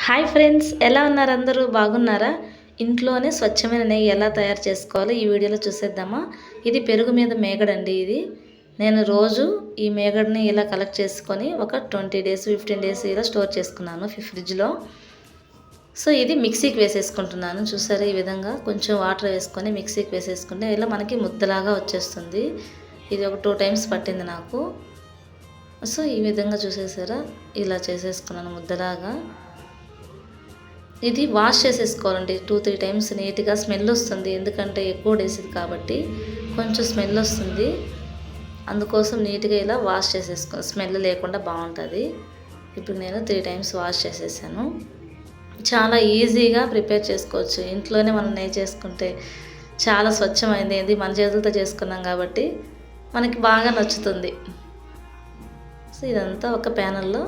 Hi friends ఎలా ఉన్నారు అందరూ? బాగున్నారా? ఇంట్లోనే స్వచ్ఛమైన నెయ్యి ఎలా తయారు చేసుకోవాలో ఈ వీడియోలో చూసేద్దామా? ఇది పెరుగు మీద మేగడండి ఇది. నేను రోజు ఈ మేగడిని ఇలా కలెక్ట్ చేసుకొని ఒక ట్వంటీ డేస్ ఫిఫ్టీన్ డేస్ ఇలా స్టోర్ చేసుకున్నాను ఫ్రిడ్జ్లో. సో ఇది మిక్సీకి వేసేసుకుంటున్నాను. చూసారా ఈ విధంగా? కొంచెం వాటర్ వేసుకొని మిక్సీకి వేసేసుకుంటే ఇలా మనకి ముద్దలాగా వచ్చేస్తుంది. ఇది ఒక టూ టైమ్స్ పట్టింది నాకు. సో ఈ విధంగా చూసేసారా? ఇలా చేసేసుకున్నాను ముద్దలాగా. ఇది వాష్ చేసేసుకోవాలండి. టూ త్రీ టైమ్స్ నీట్గా స్మెల్ వస్తుంది. ఎందుకంటే ఎక్కువ డేసిది కాబట్టి కొంచెం స్మెల్ వస్తుంది. అందుకోసం నీట్గా ఇలా వాష్ చేసేసుకో స్మెల్ లేకుండా బాగుంటుంది. ఇప్పుడు నేను త్రీ టైమ్స్ వాష్ చేసేసాను. చాలా ఈజీగా ప్రిపేర్ చేసుకోవచ్చు. ఇంట్లోనే మనం నెయ్యి చేసుకుంటే చాలా స్వచ్ఛమైంది. ఏంది? మన చేతులతో చేసుకున్నాం కాబట్టి మనకి బాగా నచ్చుతుంది. సో ఇదంతా ఒక ప్యానల్లో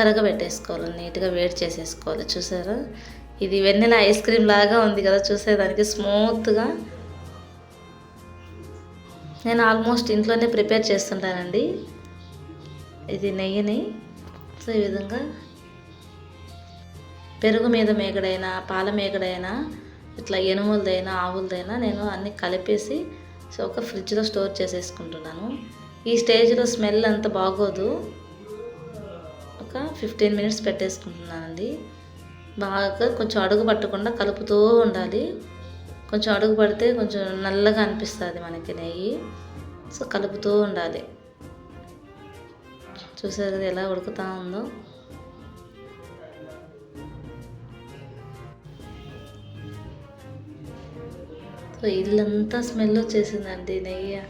కరగబెట్టేసుకోవాలి నీట్గా వేడి చేసేసుకోవాలి. చూసారా? ఇది వెన్నెల ఐస్ క్రీమ్ లాగా ఉంది కదా చూసేదానికి స్మూత్గా. నేను ఆల్మోస్ట్ ఇంట్లోనే ప్రిపేర్ చేస్తుంటానండి. ఇది నెయ్యిని. సో ఈ విధంగా పెరుగు మీద మేకడైనా పాల మేకడైనా ఇట్లా ఎనుములదైనా ఆవులదైనా నేను అన్నీ కలిపేసి సో ఒక ఫ్రిడ్జ్లో స్టోర్ చేసేసుకుంటున్నాను. ఈ స్టేజ్లో స్మెల్ అంత బాగోదు. ఒక ఫిఫ్టీన్ మినిట్స్ పెట్టేసుకుంటున్నానండి బాగా కొంచెం అడుగు పట్టకుండా కలుపుతూ ఉండాలి. కొంచెం అడుగు పడితే కొంచెం నల్లగా అనిపిస్తుంది మనకి నెయ్యి. సో కలుపుతూ ఉండాలి. చూసారు కదా ఎలా ఉడుకుతా ఉందో. సో ఇల్లంతా స్మెల్ వచ్చేసిందండి నెయ్యి.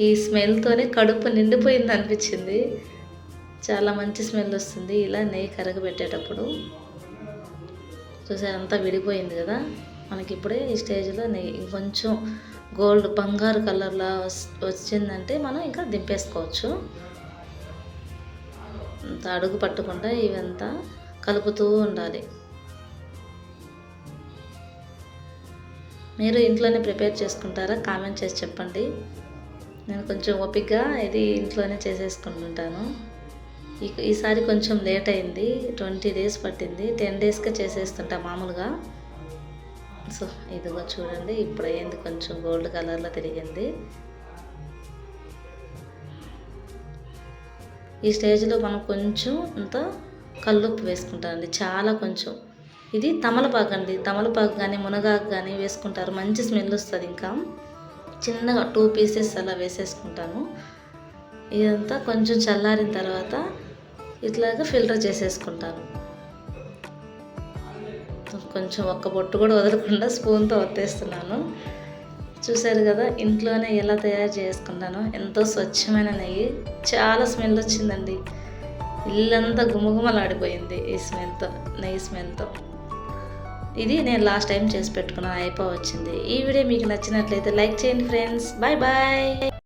ఈ స్మెల్తోనే కడుపు నిండిపోయింది అనిపించింది చాలా మంచి స్మెల్ వస్తుంది. ఇలా నెయ్యి కరగబెట్టేటప్పుడు చూసారు అంతా విడిపోయింది కదా? మనకి ఇప్పుడే ఈ స్టేజ్లో నెయ్యి కొంచెం గోల్డ్ బంగారు కలర్లా వస్- వచ్చిందంటే మనం ఇంకా దింపేసుకోవచ్చు. అంత అడుగు పట్టకుండా ఇవంతా కలుపుతూ ఉండాలి. మీరు ఇంట్లోనే ప్రిపేర్ చేసుకుంటారా? కామెంట్ చేసి చెప్పండి. నేను కొంచెం ఓపిక్గా ఇది ఇంట్లోనే చేసేసుకుంటుంటాను. ఈసారి కొంచెం లేట్ అయింది ట్వంటీ డేస్ పట్టింది. టెన్ డేస్కే చేసేస్తుంటా మామూలుగా. సో ఇదిగో చూడండి ఇప్పుడు అయ్యింది కొంచెం గోల్డ్ కలర్లో తిరిగింది. ఈ స్టేజ్లో మనం కొంచెం అంత కల్లుప్పు వేసుకుంటామండి చాలా కొంచెం. ఇది తమలపాకు అండి తమలపాకు కానీ మునగాకు కానీ వేసుకుంటారు మంచి స్మెల్ వస్తుంది ఇంకా. చిన్నగా టూ పీసెస్ అలా వేసేసుకుంటాను. ఇదంతా కొంచెం చల్లారిన తర్వాత ఇట్లాగా ఫిల్టర్ చేసేసుకుంటాను. కొంచెం ఒక్క బొట్టు కూడా వదలకుండా స్పూన్తో వత్తేస్తున్నాను చూశారు కదా ఇంట్లోనే ఎలా తయారు చేసుకున్నాను ఎంతో స్వచ్ఛమైన నెయ్యి. చాలా స్మెల్ వచ్చిందండి. ఇల్లంతా గుమగుమలాడిపోయింది ఈ స్మెల్తో నెయ్యి స్మెల్తో. ఇది నేను లాస్ట్ టైం చేసి పెట్టుకున్న అయిపో వచ్చింది. ఈ వీడియో మీకు నచ్చినట్లయితే లైక్ చేయండి ఫ్రెండ్స్. Bye bye.